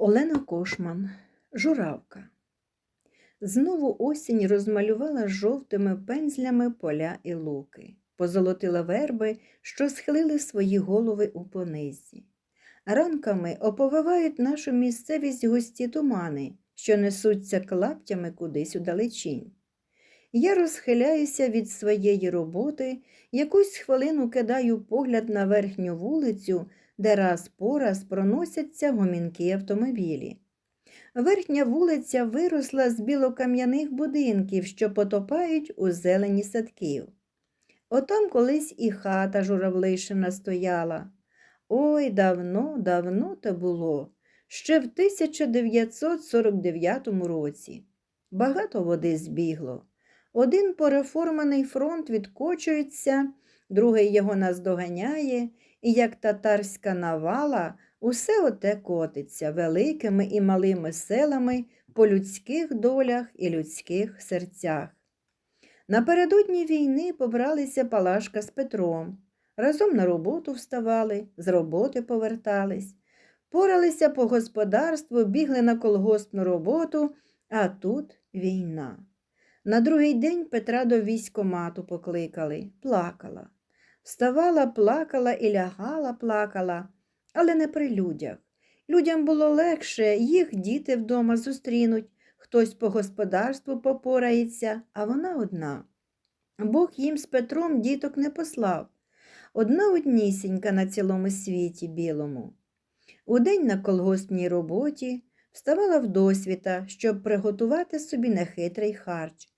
Олена Кошман, Журавка. Знову осінь розмалювала жовтими пензлями поля і луки, позолотила верби, що схилили свої голови у понизі. Ранками оповивають нашу місцевість густі тумани, що несуться клаптями кудись у далечінь. Я розхиляюся від своєї роботи, якусь хвилину кидаю погляд на верхню вулицю, де раз по раз проносяться гомінки автомобілі. Верхня вулиця виросла з білокам'яних будинків, що потопають у зелені садків. Отам колись і хата журавлишина стояла. Ой, давно, давно то було, ще в 1949 році. Багато води збігло. Один переформаний фронт відкочується, другий його наздоганяє, і як татарська навала, усе оте котиться великими і малими селами по людських долях і людських серцях. Напередодні війни побралися Палашка з Петром. Разом на роботу вставали, з роботи повертались, поралися по господарству, бігли на колгоспну роботу, а тут війна. На другий день Петра до військомату покликали, плакала. Вставала, плакала і лягала, плакала, але не при людях. Людям було легше, їх діти вдома зустрінуть, хтось по господарству попорається, а вона одна. Бог їм з Петром діток не послав. Одна однісінька на цілому світі білому. Удень на колгоспній роботі вставала в досвіта, щоб приготувати собі нехитрий харч.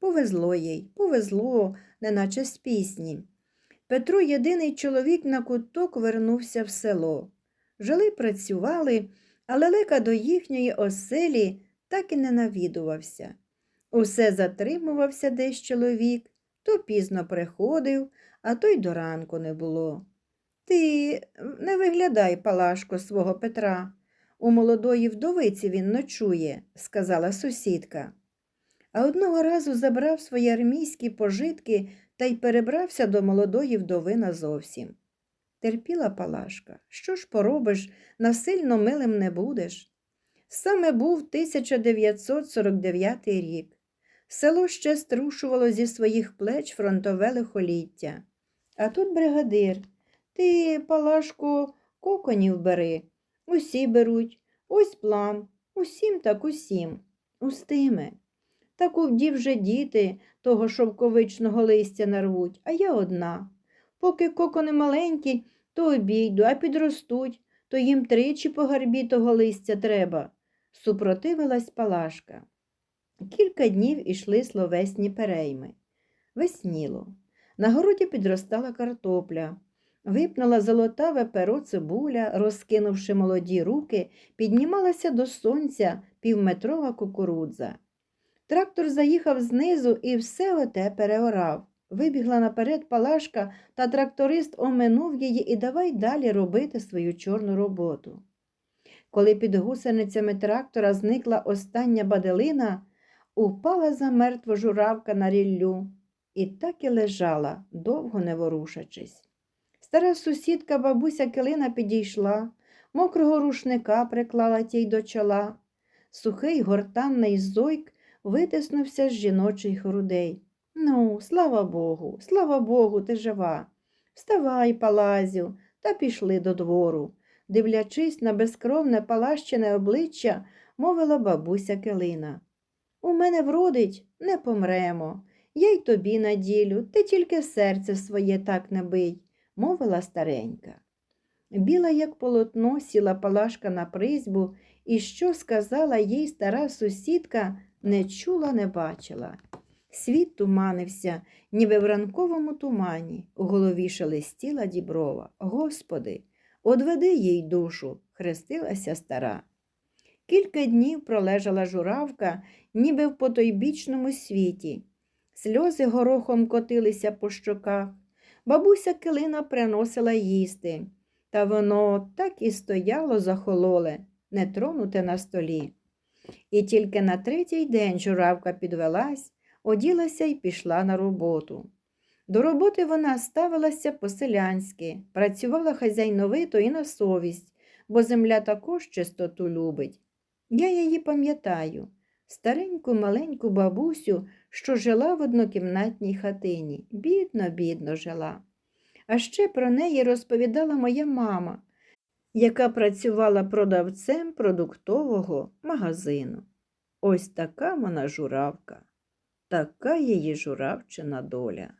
Повезло їй, повезло, неначе з пісні. Петро, єдиний чоловік на куток, вернувся в село. Жили, працювали, але лека до їхньої оселі так і не навідувався. Усе затримувався десь чоловік, то пізно приходив, а то й до ранку не було. Ти не виглядай, Палашко, свого Петра. У молодої вдовиці він ночує, сказала сусідка. А одного разу забрав свої армійські пожитки та й перебрався до молодої вдови назовсім. Терпіла Палашка, що ж поробиш, насильно милим не будеш. Саме був 1949 рік. Село ще струшувало зі своїх плеч фронтове лихоліття. А тут бригадир. Ти, Палашко, коконів бери. Усі беруть, ось план, усім так усім, устиме. Так у вже діти того шовковичного листя нарвуть, а я одна. Поки кокони маленькі, то обійду, а підростуть, то їм тричі по гарбі того листя треба, супротивилась Палашка. Кілька днів ішли словесні перейми. Весніло. На городі підростала картопля. Випнула золотаве перо цибуля, розкинувши молоді руки, піднімалася до сонця півметрова кукурудза. Трактор заїхав знизу і все оте переорав. Вибігла наперед палашка, та тракторист оминув її і давай далі робити свою чорну роботу. Коли під гусеницями трактора зникла остання баделина, упала замертво журавка на ріллю і так і лежала, довго не ворушачись. Стара сусідка бабуся Килина підійшла, мокрого рушника приклала тій до чола. Сухий гортанний зойк витиснувся з жіночих грудей. Ну, слава Богу, слава Богу, ти жива. Вставай, палазю, та пішли до двору. Дивлячись на безкровне палащене обличчя, мовила бабуся Килина. У мене вродить, не помремо. Я й тобі наділю, ти тільки серце своє так не бий, мовила старенька. Біла, як полотно, сіла палашка на призьбу, і що сказала їй стара сусідка, не чула, не бачила. Світ туманився, ніби в ранковому тумані, у голові шелестіла діброва. Господи, одведи їй душу, хрестилася стара. Кілька днів пролежала журавка, ніби в потойбічному світі. Сльози горохом котилися по щоках. Бабуся килина приносила їсти, та воно так і стояло захололе, не тронуте на столі. І тільки на третій день журавка підвелась, оділася і пішла на роботу. До роботи вона ставилася по-селянськи, працювала хазяйновито і на совість, бо земля також чистоту любить. Я її пам'ятаю, стареньку маленьку бабусю, що жила в однокімнатній хатині. Бідно, бідно жила. А ще про неї розповідала моя мама, яка працювала продавцем продуктового магазину. Ось така вона журавка, така її журавчина доля.